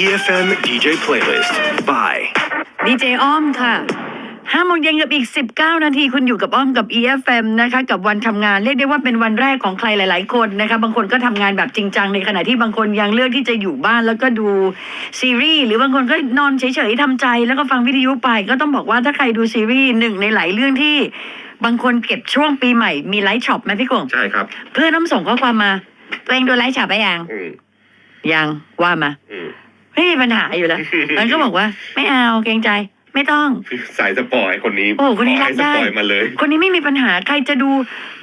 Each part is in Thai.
EFM DJ Playlist by ดีเจอ้อมค่ะห้าโมงเย็นกับอีก 19 นาทีคุณอยู่กับอ้อมกับ EFM นะคะ กับวันทำงานเรียกได้ว่าเป็นวันแรกของใครหลาย ๆ คนนะคะ บางคนก็ทำงานแบบจริงจังในขณะที่บางคนยังเลือกที่จะอยู่บ้านแล้วก็ดูซีรีส์หรือบางคนก็นอนเฉย ๆทำใจ แล้วก็ฟังวิทยุไป ก็ต้องบอกว่าถ้าใครดูซีรีส์หนึ่งในหลายเรื่องที่ บางคนเก็บช่วงปีใหม่มีไลฟ์ช็อปไหมพี่กงใช่ครับ เพื่อนน้ำส่งข้อความมาตัวเองดูไลฟ์ช็อปไปยังอืม ยังว่ามา อืม ไม่มีปัญหาอยู่แล้ว มันก็บอกว่า ไม่เอาเกรงใจ ไม่ต้อง สายสปอยคนนี้โอ้คนนี้ขรับให้ได้สปอยมาเลย คนนี้ไม่มีปัญหาใครจะดู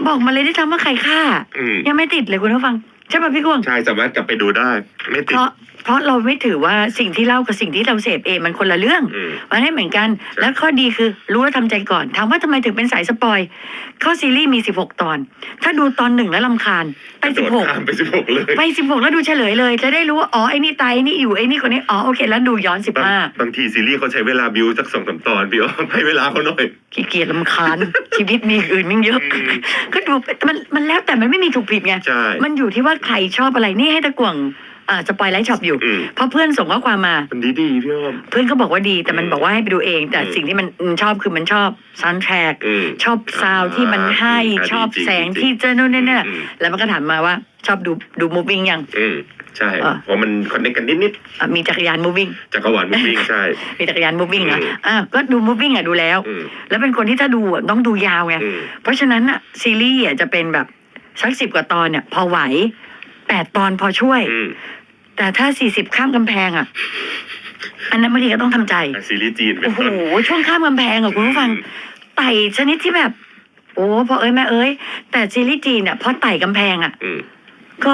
บอกมาเลยได้ทำว่าใครฆ่า อืม ยังไม่ติดเลยคุณผู้ฟัง ใช่ป่ะพี่กวงใช่สามารถกลับไปดูได้ ไม่เพติดราะเพราะเราไม่ถือว่าสิ่งที่เล่ากับสิ่งที่เราเสพเองมันคนละเรื่อง อืม มันไม่เหมือนกัน ใช่ แล้วข้อดีคือรู้ว่าทำใจก่อน ถามว่าทำไมถึงเป็นสายสปอยข้อซีรีส์มี 16 ตอน ถ้าดูตอนหนึ่งแล้วลำคาญ ไป กระโดดข้ามไปสิบหกเลย16ไป 16 แล้วดูเฉลยเลย จะได้รู้ว่า อ๋อ ไอ้นี่ตายไอ้นี่อยู่ไอ้นี่คนนี้ อ๋อ โอเค แล้วดูย้อน บาง15บางทีซีรีส์เขาใช้เวลาบิวสักสองสามตอนพี่อ้อมให้เวลาเขาหน่อยขี้เกียจลำคาญ ชีวิตมีอื่นมิ่งเยอะ อืม ก็ดูไปมันมันแล้วแต่มันไม่มีถูกผิดไง ใช่ มันอยู่ที่ว่าใครชอบอะไรนี่ให้ตะกวงอ่าสปอยไลท์ช็อปอยู่ อืม เพราะเพื่อนส่งข้อความมา มันดีดีๆพี่อ้อม เพื่อนก็บอกว่าดีแต่มันอืมบอกว่าให้ไปดูเอง แต่อืม สิ่งที่มันชอบคือมันชอบซันแทร็กอืม ชอบซาวด์ที่มันให้อ่าชอบจริงๆแสงจริงๆที่เจอนู่นนี่นั่นอืม แล้วมันก็ถามมาว่าชอบดูดูมูวิ่งยัง อืมใช่เออเพราะมันคอนเนคกันนิดอะมีจักรยานมูวิ่งๆจักรวาลมันวิ่งใช่ มีจักรยานมูวิ่งนะอืม อะก็ดูมูวิ่งอะดูแล้ว อืมแล้วเป็นคนที่ถ้าดูอะต้องดูยาวไง อืม เพราะฉะนั้นอะซีรีส์อะจะเป็นแบบ สักสิบกว่าตอนเนี่ย พอไหวแปดตอนพอช่วย อืมแต่ถ้าสี่สิบข้ามกำแพงอะ อันนั้นบางทีก็ต้องทำใจอะซีรีส์จีนเป็นโอ้โห ต้น ช่วงข้ามกำแพงอะคุณผู้ฟัง ไต่ชนิดที่แบบ โอ้พอเอ้ยแม่เอ้ย แต่ซีรีส์จีนเนี่ยพอไต่กำแพงอะ อืมก็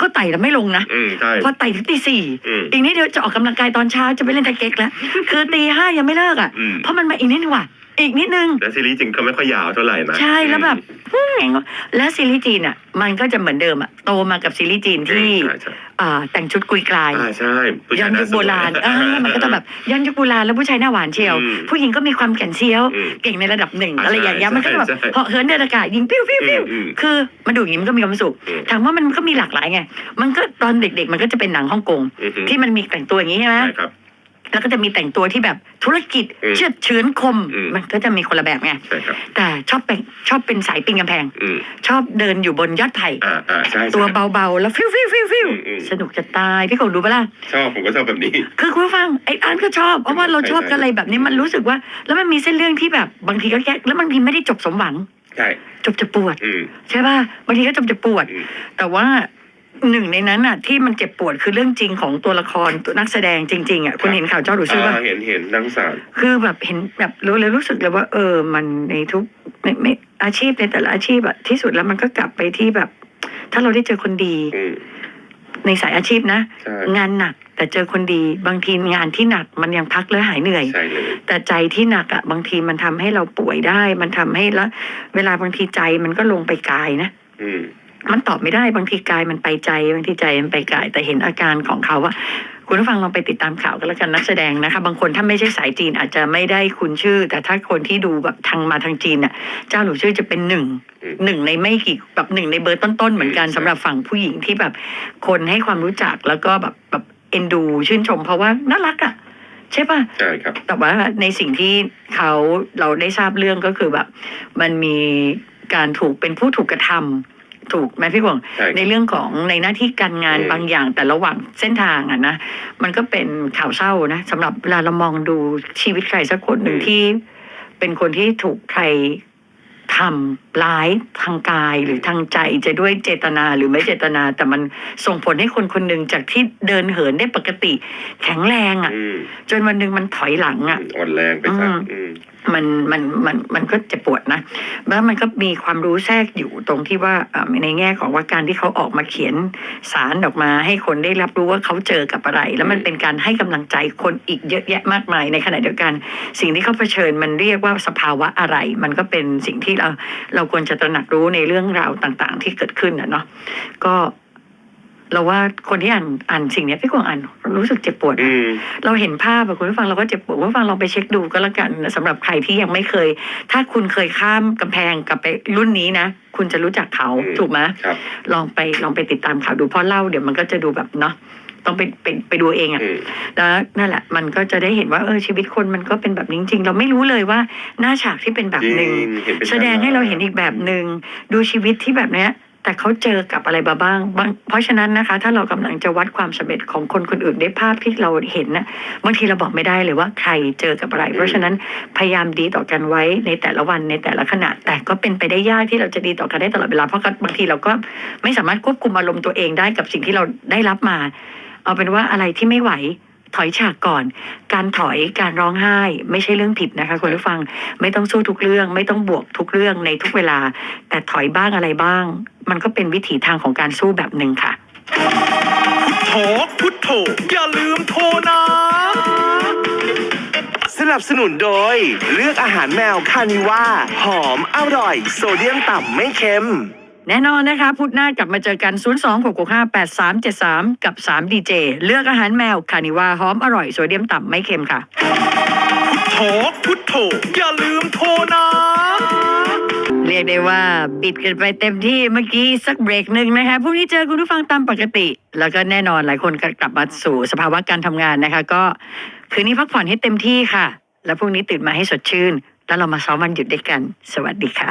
ก็ไต่แล้วไม่ลงนะ อืมใช่ พอไต่ถึงตีสี่อืมอีกนิดเดียวจะออกกำลังกายตอนเช้าจะไปเล่นไทเก๊กแล้ว คือตีห้ายังไม่เลิกอะ อืม เพราะมันมาอีกนิดนึงว่ะ อีกนิดนึง และซีรีส์จริงก็ไม่ค่อยยาวเท่าไหร่นะใช่แล้วแบบอืมแล้วซีรีส์จีนอะ มันก็จะเหมือนเดิมอะโตมากับซีรีส์จีนอืมที่ ใช่ใช่อ่าแต่งชุดกุยกลายอ่าใช่ผู้ย้ชาอนยุคโบราณสวยอ่ามันก็จะแบบย้อนยุคโบราณแล้วผู้ชายหน้าหวานเชียว อืมผู้หญิงก็มีความแก่นเซียว อืมเก่งในระดับหนึ่งอ่าอะไรอย่างเงี้ยใช่มันก็แบบใช่ใช่เหาะเหินเดินอากาศยิงปิ้วปิ้วปิ้วอืมอืมคือมันดูอย่างนี้มันก็มีความสุขอืม ถามว่ามันก็มีหลากหลายไงมันก็ตอนเด็กๆ มันก็จะเป็นหนังฮ่องกงอือฮึที่มันมีแต่งตัวอย่างนี้ใช่ไหมใช่ครับ แล้วก็จะมีแต่งตัวที่แบบธุรกิจอืมเชือดเฉือนคมอืม มันก็จะมีคนละแบบไงใช่ครับแต่ชอบเป็นชอบเป็นสายปีนกำแพง อืมชอบเดินอยู่บนยอดไผ่อ่าอ่าใช่ใช่ ตัวเบาๆ แล้วฟิวฟิวฟิวฟิวอืมอืม สนุกจะตายพี่กบดูปะล่ะชอบผมก็ชอบแบบนี้ คือคุณผู้ฟังไอ้อันก็ชอบเพราะว่าเราชอบกันอะไรแบบนี้มันรู้สึกว่า แล้วมันมีเส้นเรื่องที่แบบบางทีก็แค่แล้วบางทีไม่ได้จบสมหวัง ใช่ จบจะปวด อืม ใช่ป่ะบางทีก็จบจะปวด อืม แต่ว่า หนึ่งในนั้นน่ะ ที่มันเจ็บปวดคือเรื่องจริงของตัวละครตัวนักแสดงจริง ๆอะคุณเห็นข่าวเจ้าหนูชื่อป่ะอ่าเห็นเห็นนักสารคือแบบเห็นแบบรู้เลยรู้สึกเลยว่า เออ มันในทุกไม่ไม่อาชีพในแต่ละอาชีพอะที่สุดแล้วมันก็กลับไปที่แบบ ถ้าเราได้เจอคนดี อืม ในสายอาชีพนะ ใช่ งานหนักแต่เจอคนดี บางทีงานที่หนักมันยังพักแล้วหายเหนื่อย ใช่เลยแต่ใจที่หนักอะบางทีมันทำให้เราป่วยได้ มันทำให้แล้วเวลาบางทีใจมันก็ลงไปกายนะ อืม มันตอบไม่ได้บางทีกายมันไปใจบางทีใจมันไปกาย แต่เห็นอาการของเขาว่าคุณผู้ฟังลองไปติดตามข่าวกันแล้วกันนักแสดงนะคะ บางคนถ้าไม่ใช่สายจีนอาจจะไม่ได้คุณชื่อ แต่ถ้าคนที่ดูแบบทางมาทางจีนน่ะ เจ้าหลูชื่อจะเป็นหนึ่งอืมหนึ่งในไม่กี่แบบหนึ่งในเบอร์ต้นๆเหมือนกันอืมสำหรับฝั่งผู้หญิงที่แบบ คนให้ความรู้จักแล้วก็แบบแบบเอ็นดูชื่นชมเพราะว่าน่ารักอะใช่ปะใช่ครับ แต่ว่าในสิ่งที่เขาเราได้ทราบเรื่องก็คือแบบ มันมีการถูกเป็นผู้ถูกกระทำ ถูกไหมพี่กวงใช่ครับ ในเรื่องของในหน้าที่การงานอืม บางอย่างแต่ระหว่างเส้นทางอะนะมันก็เป็นข่าวเศร้านะสำหรับเวลาเรามองดูชีวิตใครสักคนหนึ่งที่เป็นคนที่ถูกใคร ทำร้ายทางกายหรือทางใจจะด้วยเจตนาหรือไม่เจตนา แต่มันส่งผลให้คนคนหนึ่งจากที่เดินเหินได้ปกติ แข็งแรงอะอืมจนวันหนึ่งมันถอยหลังอะอ่อนแรงไปซะอืม อืม มันมันมันมันก็เจ็บปวดนะแล้วมันก็มีความรู้แทรกอยู่ตรงที่ว่าเอ่อในแง่ของว่าการที่เขาออกมาเขียนสารออกมา ให้คนได้รับรู้ว่าเขาเจอกับอะไร แล้วมันเป็นการให้กำลังใจคนอีกเยอะแยะมากมายในขณะเดียวกัน สิ่งที่เขาเผชิญมันเรียกว่าสภาวะอะไร มันก็เป็นสิ่งที่เราเราควรจะตระหนักรู้ในเรื่องราวต่าง ๆ ที่เกิดขึ้นนะเนาะก็เราว่าคนที่อ่านอ่านสิ่งเนี้ยพี่กวางอ่านรู้สึกเจ็บปวดนะอืมเราเห็นภาพอะคุณผู้ฟังเราก็เจ็บปวดคุณผู้ฟังลองไปเช็คดูก็แล้วกันนะสำหรับใครที่ยังไม่เคย ถ้าคุณเคยข้ามกำแพงกลับไปรุ่นนี้นะคุณจะรู้จักเขาอืมถูกไหมครับลองไปลองไปติดตามข่าวดูเพราะเล่าเดี๋ยวมันก็จะดูแบบเนาะ ต้องไปไปไปดูเองอะอืมแล้วนั่นแหละมันก็จะได้เห็นว่าเออชีวิตคนมันก็เป็นแบบนี้จริงๆเราไม่รู้เลยว่าหน้าฉากที่เป็นแบบหนึ่งจริงเห็นเป็นแสดงให้เราเห็นอีกแบบหนึ่งดูชีวิตที่แบบเนี้ยแต่เขาเจอกับอะไรมาบ้างบาง เพราะฉะนั้นนะคะ ถ้าเรากำลังจะวัดความสำเร็จของคนคนอื่นด้วยภาพที่เราเห็นนะบางทีเราบอกไม่ได้เลยว่าใครเจอกับอะไร เพราะฉะนั้นพยายามดีต่อกันไว้ในแต่ละวันในแต่ละขณะ แต่ก็เป็นไปได้ยากที่เราจะดีต่อกันได้ตลอดเวลา เพราะบางทีเราก็ไม่สามารถควบคุมอารมณ์ตัวเองได้กับสิ่งที่เราได้รับมา เอาเป็นว่าอะไรที่ไม่ไหวถอยฉากก่อน การถอยการร้องไห้ ไม่ใช่เรื่องผิดนะคะคุณผู้ฟังไม่ต้องสู้ทุกเรื่อง ไม่ต้องบวกทุกเรื่องในทุกเวลา แต่ถอยบ้างอะไรบ้าง มันก็เป็นวิถีทางของการสู้แบบหนึ่งค่ะโถพุทโธอย่าลืมโทรนะสนับสนุนโดย เลือกอาหารแมวคานิว่า หอมอร่อย โซเดียมต่ำไม่เค็ม แน่นอนนะคะพุธหน้ากลับมาเจอกัน 0 2 6 6 5 8 3 7 3 กับ3ดีเจเลือกอาหารแมวคานิวาหอมอร่อยโซเดียมต่ำไม่เค็มค่ะโถพุทโธอย่าลืมโทรนะเรียกได้ว่าบิดกันไปเต็มที่เมื่อกี้สักเบรกหนึ่งนะคะพรุ่งนี้เจอคุณผู้ฟังตามปกติ แล้วก็แน่นอนหลายคนก็กลับมาสู่สภาวะการทำงานนะคะ ก็คืนนี้พักผ่อนให้เต็มที่ค่ะ แล้วพรุ่งนี้ตื่นมาให้สดชื่น แล้วเรามาซ้อมวันหยุดด้วยกัน สวัสดีค่ะ